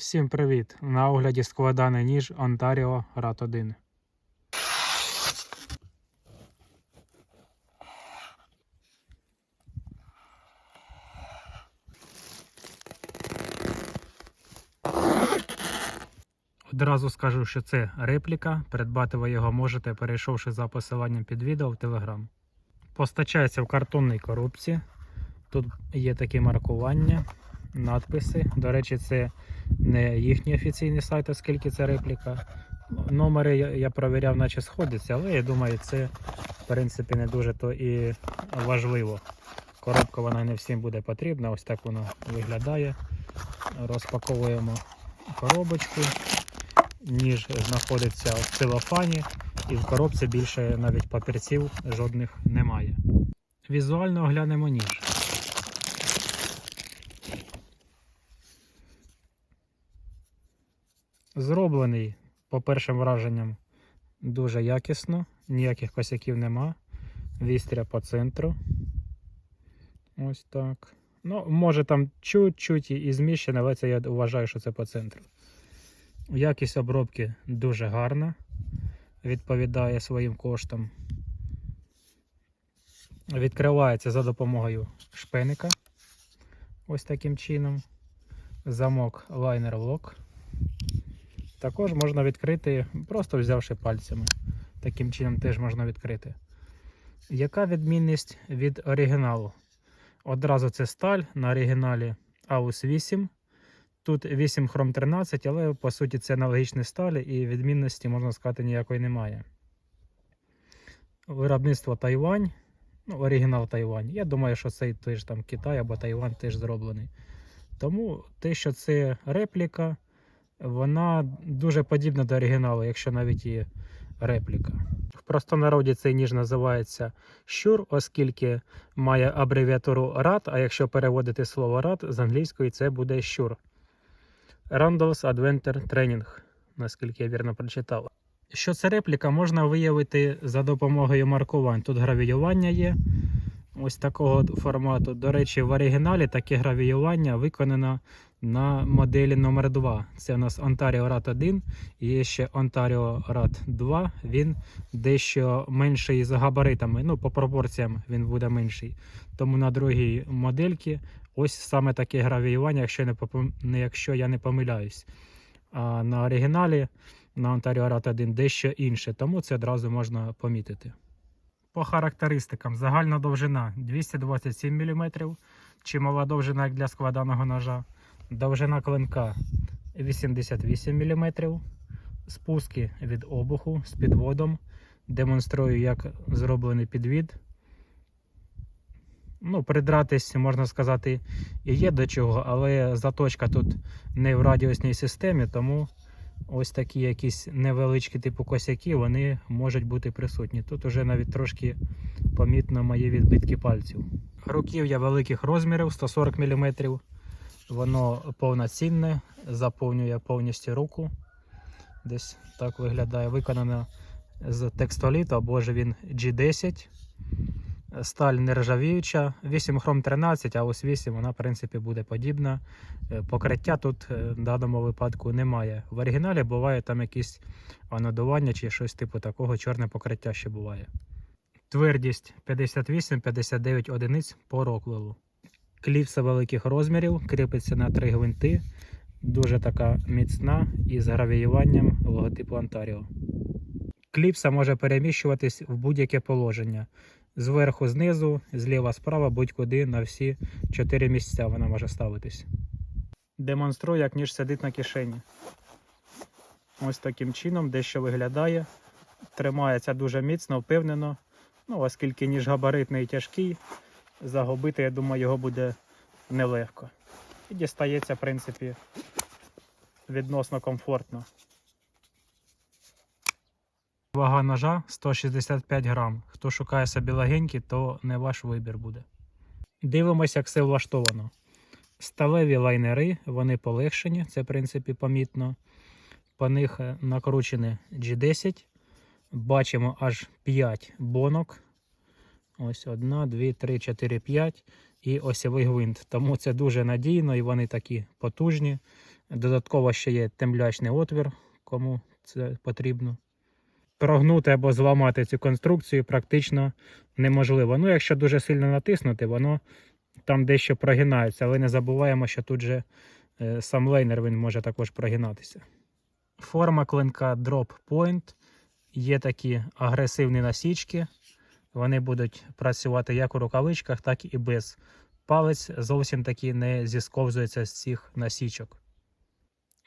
Всім привіт! На огляді складаний ніж Ontario Rat 1. Одразу скажу, що це репліка. Придбати ви його можете, перейшовши за посиланням під відео в Telegram. Постачається в картонній коробці. Тут є такі маркування, надписи. До речі, це не їхній офіційний сайт, оскільки це репліка. Номери я, я провіряв, наче сходяться, але я думаю, це в принципі не дуже то і важливо. Коробка вона не всім буде потрібна. Ось так воно виглядає. Розпаковуємо коробочку. Ніж знаходиться в целофані, і в коробці більше навіть папірців жодних немає. Візуально оглянемо ніж. Зроблений, по першим враженням, дуже якісно, ніяких косяків нема. Вістря по центру. Ось так. Ну, може там чуть-чуть і зміщено, але це я вважаю, що це по центру. Якість обробки дуже гарна, відповідає своїм коштам. Відкривається за допомогою шпеника. Ось таким чином. Замок лайнер лок. Також можна відкрити, просто взявши пальцями. Таким чином теж можна відкрити. Яка відмінність від оригіналу? Одразу це сталь на оригіналі AUS 8. Тут 8 хром 13, але по суті це аналогічні сталі і відмінності, можна сказати, ніякої немає. Виробництво Тайвань, ну, оригінал Тайвань. Я думаю, що цей теж там Китай або Тайвань теж зроблений. Тому те, що це репліка, вона дуже подібна до оригіналу, якщо навіть і репліка. В простонароді цей ніж називається щур, оскільки має абревіатуру RAT, а якщо переводити слово RAT з англійської, це буде щур. Randall's Adventure Training, наскільки я вірно прочитав. Що це репліка, можна виявити за допомогою маркувань. Тут гравіювання є ось такого формату. До речі, в оригіналі таке гравіювання виконано на моделі номер 2 Це у нас Ontario Rat 1 і є ще Ontario Rat 2. Він дещо менший за габаритами. Ну, по пропорціям він буде менший. Тому на другій модельці ось саме таке гравіювання, якщо, не попом... якщо я не помиляюсь. А на оригіналі на Ontario Rat 1 дещо інше, тому це одразу можна помітити. По характеристикам загальна довжина 227 мм, чимала довжина як для складаного ножа. Довжина клинка 88 мм. Спуски від обуху з підводом. Демонструю, як зроблений підвід. Ну, придратись, можна сказати, і є до чого, але заточка тут не в радіусній системі, тому ось такі якісь невеличкі типу косяки, вони можуть бути присутні. Тут уже навіть трошки помітно мої відбитки пальців. Руків'я великих розмірів 140 мм. Воно повноцінне, заповнює повністю руку. Десь так виглядає. Виконано з текстоліту або ж він G10. Сталь нержавіюча, 8 хром 13, а ось 8 вона в принципі буде подібна. Е, Покриття тут е, в даному випадку немає. В оригіналі буває там якісь анодування чи щось типу такого, чорне покриття ще буває. Твердість 58-59 одиниць по роклеву. Кліпса великих розмірів, кріпиться на три гвинти. Дуже така міцна і з гравіюванням логотипу Ontario. Кліпса може переміщуватись в будь-яке положення. Зверху, знизу, зліва, справа, будь-куди на всі чотири місця вона може ставитись. Демонструю, як ніж сидить на кишені. Ось таким чином дещо виглядає. Тримається дуже міцно, впевнено. Ну, оскільки ніж габаритний і тяжкий, загубити, я думаю, його буде нелегко. І дістається, в принципі, відносно комфортно. Вага ножа 165 грам. Хто шукає собі легенький, то не ваш вибір буде. Дивимося, як все влаштовано. Сталеві лайнери, вони полегшені, це в принципі помітно. По них накручені G10. Бачимо аж 5 бонок. Ось одна, дві, три, чотири, п'ять. і осьовий гвинт. Тому це дуже надійно і вони такі потужні. Додатково ще є темлячний отвір, кому це потрібно. Прогнути або зламати цю конструкцію практично неможливо. Ну, якщо дуже сильно натиснути, воно там дещо прогинається, але не забуваємо, що тут же е, сам лейнер він може також прогинатися. Форма клинка Drop Point. Є такі агресивні насічки. Вони будуть працювати як у рукавичках, так і без. Палець зовсім таки не зісковзується з цих насічок.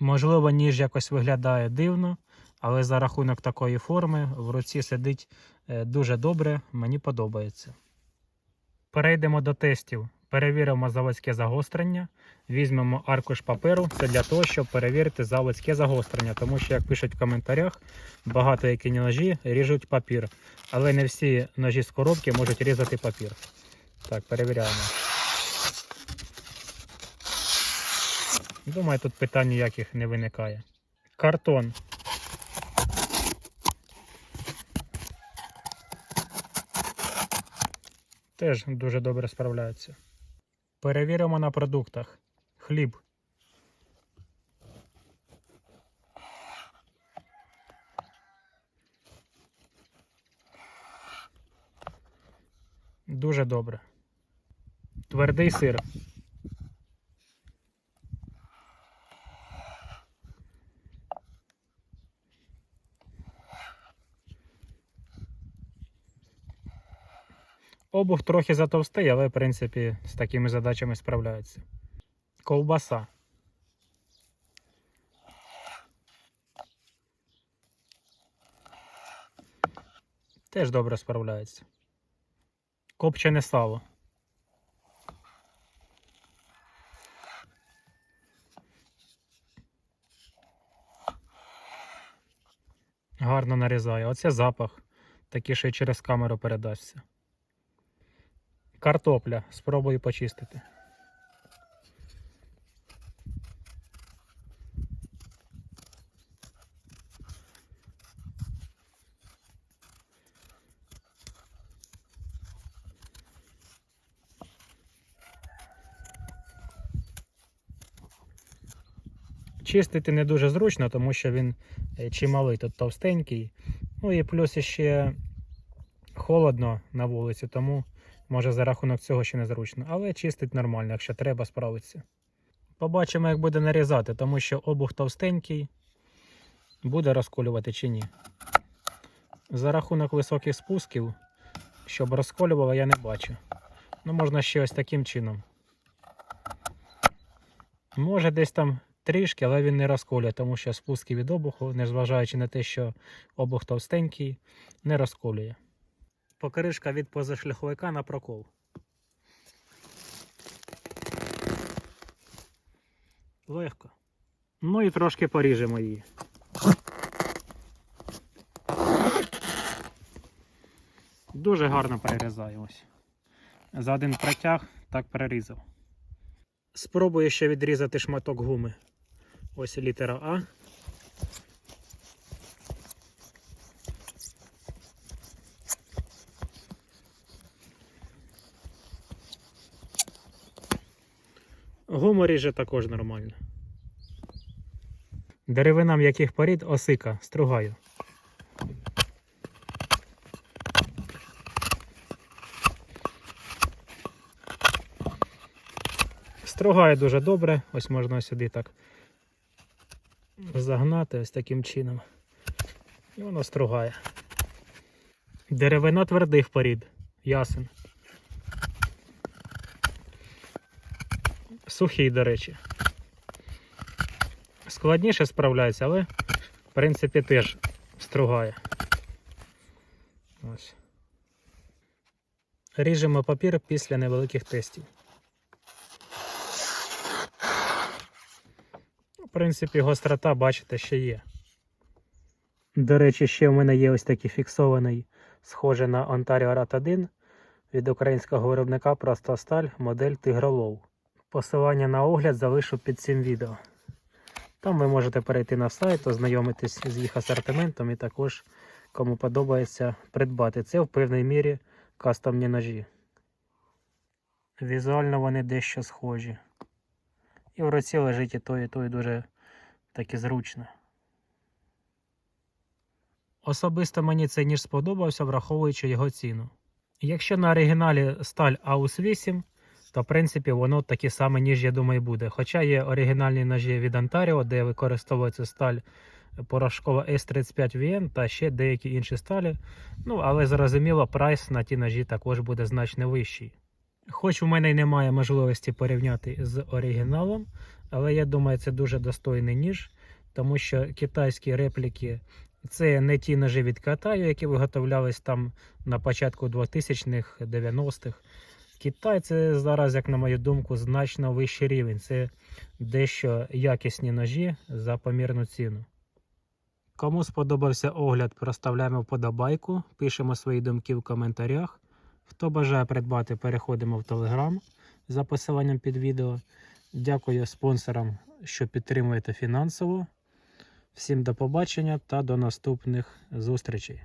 Можливо, ніж якось виглядає дивно, але за рахунок такої форми в руці сидить е, дуже добре, мені подобається. Перейдемо до тестів. Перевіримо заводське загострення. Візьмемо аркуш паперу. Це для того, щоб перевірити заводське загострення, тому що, як пишуть в коментарях, багато які ножі ріжуть папір, але не всі ножі з коробки можуть різати папір. Так, перевіряємо. Думаю, тут питань ніяких не виникає. Картон. Теж дуже добре справляються. Перевіримо на продуктах. Хліб. Дуже добре. Твердий сир. Обух трохи затовстий, але в принципі з такими задачами справляються. Ковбаса. Теж добре справляється. Копчене сало. Гарно нарізає. Оце запах. Такий, що й через камеру передасться. Картопля. Спробую почистити. Чистити не дуже зручно, тому що він е, чималий тут товстенький. Ну і плюс ще холодно на вулиці, тому може за рахунок цього ще незручно. Але чистить нормально, якщо треба, справиться. Побачимо, як буде нарізати, тому що обух товстенький, буде розколювати чи ні. За рахунок високих спусків, щоб розколювало, я не бачу. Ну, можна ще ось таким чином. Може десь там трішки, але він не розколює, тому що спуски від обуху, незважаючи на те, що обух товстенький, не розколює. Покришка від позашляховика на прокол. Легко. Ну і трошки поріжемо її. Дуже гарно перерізаю ось. За один протяг так перерізав. Спробую ще відрізати шматок гуми. Ось літера А. Гуму ріже також нормально. Деревина м'яких порід осика, стругаю. Стругає дуже добре, ось можна сюди так загнати ось таким чином. І воно стругає. Деревина твердих порід, ясен. Сухий, до речі. Складніше справляється, але в принципі теж стругає. Ось. Ріжемо папір після невеликих тестів. В принципі, гострота, бачите, ще є. До речі, ще в мене є ось такий фіксований, схожий на Ontario Rat 1 від українського виробника Проста сталь модель Тигролов. Посилання на огляд залишу під цим відео. Там ви можете перейти на сайт, ознайомитись з їх асортиментом і також, кому подобається, придбати. Це в певній мірі кастомні ножі. Візуально вони дещо схожі. І в руці лежить і той, і той дуже таки зручно. Особисто мені цей ніж сподобався, враховуючи його ціну. Якщо на оригіналі сталь AUS 8, то в принципі воно такі саме ніж, я думаю, буде. Хоча є оригінальні ножі від Ontario, де використовується сталь порошкова S35VN та ще деякі інші сталі. Ну, але зрозуміло, прайс на ті ножі також буде значно вищий. Хоч у мене й немає можливості порівняти з оригіналом, але я думаю, це дуже достойний ніж, тому що китайські репліки це не ті ножі від Китаю, які виготовлялись там на початку 2000-х, 90-х. Китай це зараз, як на мою думку, значно вищий рівень. Це дещо якісні ножі за помірну ціну. Кому сподобався огляд, проставляємо вподобайку, пишемо свої думки в коментарях. Хто бажає придбати, переходимо в Телеграм за посиланням під відео. Дякую спонсорам, що підтримуєте фінансово. Всім до побачення та до наступних зустрічей.